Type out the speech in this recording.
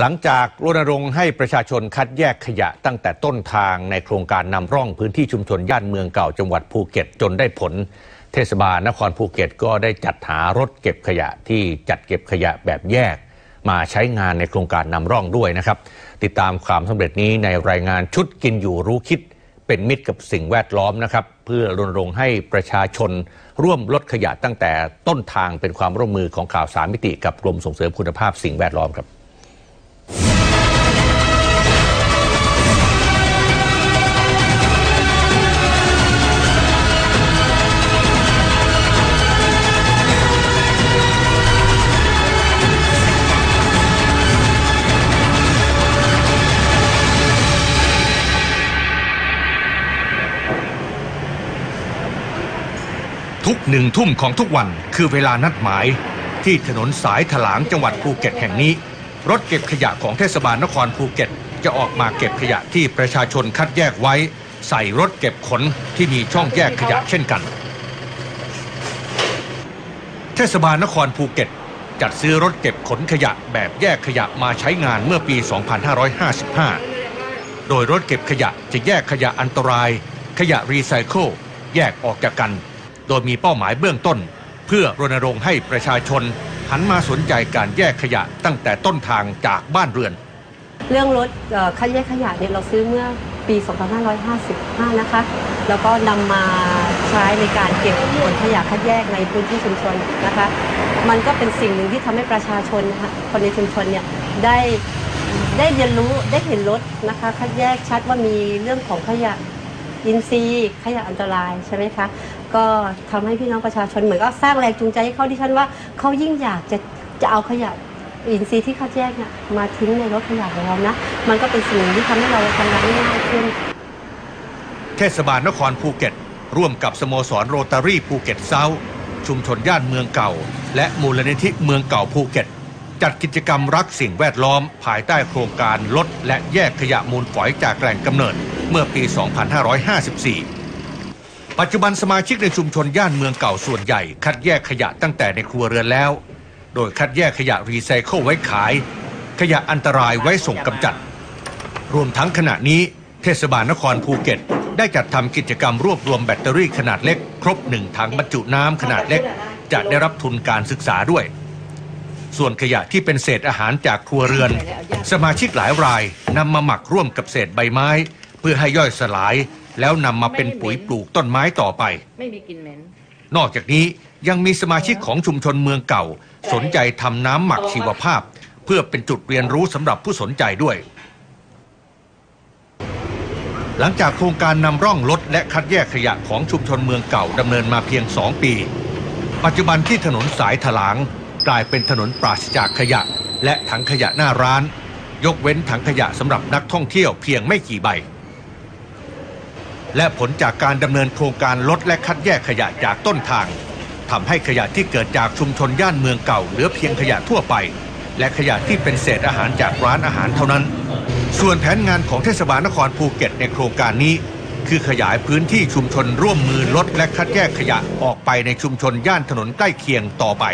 หลังจากรณรงค์ให้ประชาชนคัดแยกขยะตั้งแต่ต้นทางในโครงการนำร่องพื้นที่ชุมชนย่านเมืองเก่าจังหวัดภูเก็ตจนได้ผล เทศบาลนครภูเก็ตก็ได้จัดหารถเก็บขยะที่จัดเก็บขยะแบบแยก มาใช้งานในโครงการนำร่องด้วยนะครับ ติดตามความสำเร็จนี้ในรายงานชุดกินอยู่รู้คิด เป็นมิตรกับสิ่งแวดล้อมนะครับ เพื่อรณรงค์ให้ประชาชน ร่วมลดขยะตั้งแต่ต้นทางเป็นความร่วมมือของข่าวสารมิติกับกรมส่งเสริมคุณภาพสิ่งแวดล้อมครับ ทุกหนึ่งทุ่มของทุกวันคือเวลานัดหมาย ที่ถนนสายถลางจังหวัดภูเก็ตแห่งนี้ รถเก็บขยะของเทศบาลนครภูเก็ต จะออกมาเก็บขยะที่ประชาชนคัดแยกไว้ ใส่รถเก็บขนที่มีช่องแยกขยะเช่นกัน เทศบาลนครภูเก็ต จัดซื้อรถเก็บขนขยะแบบแยกขยะมาใช้งานเมื่อปี 2555 โดยรถเก็บขยะจะแยกขยะอันตราย ขยะรีไซเคิลแยกออกจากกัน โดยมีเป้าหมายเบื้องต้น เพื่อรณรงค์ให้ประชาชน หันมาสนใจการแยกขยะตั้งแต่ต้นทางจากบ้านเรือน เรื่องรถคัดแยกขยะเนี่ยเราซื้อเมื่อปี 2555 นะคะ แล้วก็นำมาใช้ในการเก็บขนขยะคัดแยกในพื้นที่ชุมชนนะคะ มันก็เป็นสิ่งหนึ่งที่ทำให้ประชาชนคะคนในชุมชนเนี่ยได้ได้เรียนรู้ได้เห็นรถนะคะคัดแยกชัดว่ามีเรื่องของขยะ อินทรีย์ขยะอันตรายใช่ไหมคะ ก็ทำให้พี่น้องประชาชนเหมือนก็สร้างแรงจูงใจให้เขาที่ฉันว่าเขายิ่งอยากจะจะเอาขยะอินทรีย์ที่คัดแยกเนี่ยมาทิ้งในรถขยะของเรานะ มันก็เป็นสิ่งที่ทำให้เราทำงานง่ายขึ้น เทศบาลนครภูเก็ต ร่วมกับสโมสรโรตารี่ภูเก็ตเซาชุมชนย่านเมืองเก่า และมูลนิธิเมืองเก่าภูเก็ต จัดกิจกรรมรักสิ่งแวดล้อม ภายใต้โครงการลดและแยกขยะมูลฝอยจากแหล่งกำเนิด เมื่อปี 2554 ปัจจุบันสมาชิกในชุมชนย่านเมืองเก่าส่วนใหญ่ คัดแยกขยะตั้งแต่ในครัวเรือนแล้ว โดยคัดแยกขยะรีไซเคิลไว้ขาย ขยะอันตรายไว้ส่งกำจัด รวมทั้งขณะนี้เทศบาลนครภูเก็ต ได้จัดทำกิจกรรมรวบรวมแบตเตอรี่ขนาดเล็ก ครบหนึ่งถังบรรจุน้ำขนาดเล็ก จะได้รับทุนการศึกษาด้วยส่วนขยะที่เป็นเศษอาหารจากครัวเรือน สมาชิกหลายรายนำมาหมักร่วมกับเศษใบไม้ พื่อให้ย่อยสลาย แล้วนำมาเป็นปุ๋ยปลูกต้นไม้ต่อไป ไม่มีกลิ่นเหม็น นอกจากนี้ยังมีสมาชิกของชุมชนเมืองเก่า สนใจทำน้ำหมักชีวภาพ เพื่อเป็นจุดเรียนรู้สำหรับผู้สนใจด้วย หลังจากโครงการนำร่องลดและคัดแยกขยะของชุมชนเมืองเก่าดำเนินมาเพียง 2 ปี ปัจจุบันที่ถนนสายถลางกลายเป็นถนนปราศจากขยะ และถังขยะหน้าร้าน ยกเว้นถังขยะสำหรับนักท่องเที่ยวเพียงไม่กี่ใบ และผลจากการดำเนินโครงการลดและคัดแยกขยะจากต้นทางทำให้ขยะที่เกิดจากชุมชนย่านเมืองเก่าเหลือเพียงขยะทั่วไป และขยะที่เป็นเศษอาหารจากร้านอาหารเท่านั้น ส่วนแผนงานของเทศบาลนครภูเก็ตในโครงการนี้ คือขยายพื้นที่ชุมชนร่วมมือลดและคัดแยกขยะออกไปในชุมชนย่านถนนใกล้เคียงต่อไป